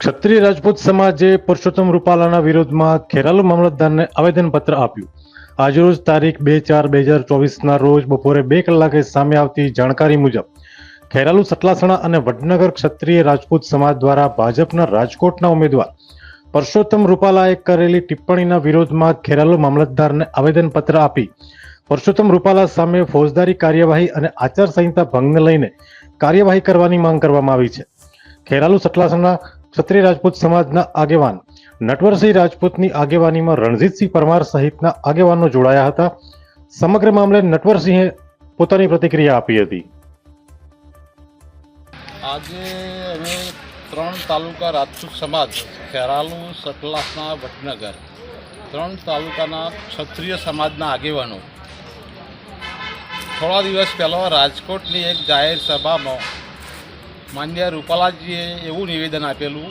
ક્ષત્રિય રાજપૂત સમાજે પુરુષોત્તમ રૂપાલાના વિરોધમાં ખેરાલુ મામલતદારને આવેદનપત્ર આપ્યું. આજરોજ તારીખ બે ચાર બે હજાર ચોવીસના રોજ બપોરે બે કલાકે સામે આવતી જાણકારી મુજબ, ખેરાલુ સતલાસણા અને વડનગર ક્ષત્રિય રાજપૂત સમાજ દ્વારા ભાજપના રાજકોટના ઉમેદવાર પરસોત્તમ રૂપાલાએ કરેલી ટિપ્પણીના વિરોધમાં ખેરાલુ મામલતદારને આવેદનપત્ર આપી પરસોત્તમ રૂપાલા સામે ફોજદારી કાર્યવાહી અને આચારસંહિતા ભંગને લઈને કાર્યવાહી કરવાની માંગ કરવામાં આવી છે. ખેરાલુ સતલાસણા ક્ષત્રિય રાજપૂત સમાજના આગેવાન. નટવરસિંહ રાજપૂતની આગેવાનીમાં રણજીતસિંહ પરમાર સહિતના આગેવાનો જોડાયા હતા. સમગ્ર મામલે નટવરસિંહે પોતાની પ્રતિક્રિયા આપી હતી. આજે અમે ત્રણ તાલુકા રાજપૂત સમાજ, ખેરાલુ, સતલાસના, વટનગર, ત્રણ તાલુકાના ક્ષત્રિય સમાજના આગેવાનો. થોડા દિવસ પહેલાં રાજકોટની એક જાહેર સભામાં માન્ય રૂપાલાજીએ એવું નિવેદન આપેલું,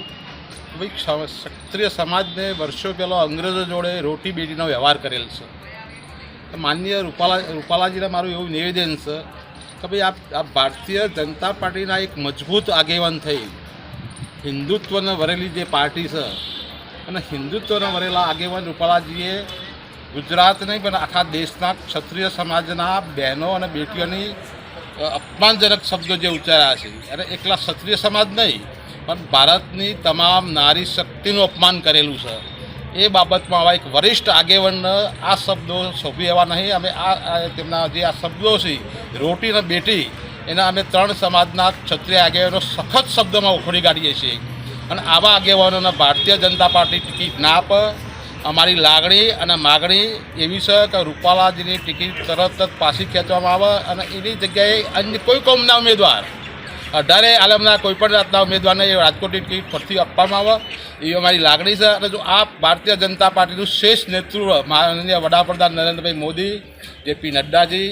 ભાઈ ક્ષત્રિય સમાજને વર્ષો પહેલાં અંગ્રેજો જોડે રોટી બેટીનો વ્યવહાર કરેલ છે. માન્ય રૂપાલા, રૂપાલાજીને મારું એવું નિવેદન છે કે ભાઈ આ ભારતીય જનતા પાર્ટીના એક મજબૂત આગેવાન થઈ, હિન્દુત્વને વરેલી જે પાર્ટી છે અને હિન્દુત્વને વરેલા આગેવાન રૂપાલાજીએ ગુજરાત નહીં પણ આખા દેશના ક્ષત્રિય સમાજના બહેનો અને બેટીઓની અપમાનજનક શબ્દો જે ઉચ્ચાર્યા છે. અને એકલા ક્ષત્રિય સમાજ નહીં, પણ ભારતની તમામ નારી શક્તિનું અપમાન કરેલું છે. એ બાબતમાં આવા એક વરિષ્ઠ આગેવાન આ શબ્દો શોભી એવા નહીં. અમે આ તેમના જે આ શબ્દો છે, રોટી અને બેટી, એના અમે ત્રણ સમાજના ક્ષત્રિય આગેવાનો સખત શબ્દોમાં ઉખડી કાઢીએ છીએ. અને આવા આગેવાનોને ભારતીય જનતા પાર્ટી ટિકિટ ના આપે અમારી લાગણી અને માગણી એવી છે કે રૂપાલાજીની ટિકિટ તરત જ પાછી ખેંચવામાં આવે અને એની જગ્યાએ અન્ય કોઈ કોમના ઉમેદવાર, અઢારે આલમના કોઈપણ જાતના ઉમેદવારને રાજકોટની ટિકિટ ફરતી આપવામાં આવે એ અમારી લાગણી છે. અને જો આ ભારતીય જનતા પાર્ટીનું શ્રેષ્ઠ નેતૃત્વ, માનનીય વડાપ્રધાન નરેન્દ્રભાઈ મોદી, જેપી નડ્ડાજી,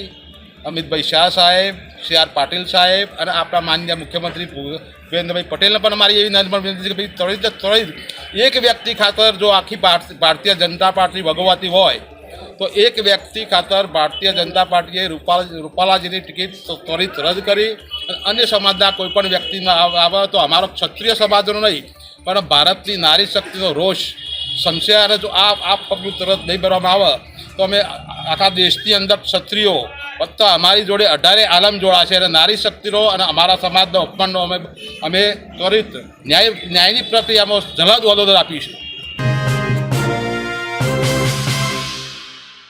અમિતભાઈ શાહ સાહેબ, સી આર પાટીલ સાહેબ અને આપણા માનનીય મુખ્યમંત્રી ભૂપેન્દ્રભાઈ પટેલને પણ અમારી એવી નમ્ર વિનંતી કે ભાઈ જ, ત્વરિત એક વ્યક્તિ ખાતર જો આખી ભારતીય જનતા પાર્ટી ભગવાતી હોય, તો એક વ્યક્તિ ખાતર ભારતીય જનતા પાર્ટીએ રૂપાલ રૂપાલાજીની ટિકિટ ત્વરિત રદ કરી અને અન્ય સમાજના કોઈપણ વ્યક્તિમાં આવ- તો અમારો ક્ષત્રિય સમાજનો નહીં, પણ ભારતની નારી શક્તિનો રોષ સંશયારે જો આ આ પગલું તરત નહીં ભરવામાં આવે, તો અમે આખા દેશની અંદર ક્ષત્રિયો વત્તા અમારી જોડે અઢારે આલમ જોડાશે અને નારી શક્તિનો અને અમારા સમાજનો ઉપમાનનો અમે અમે ત્વરિત ન્યાય ન્યાયની પ્રક્રિયામાં જલદ વલોદર આપીશું.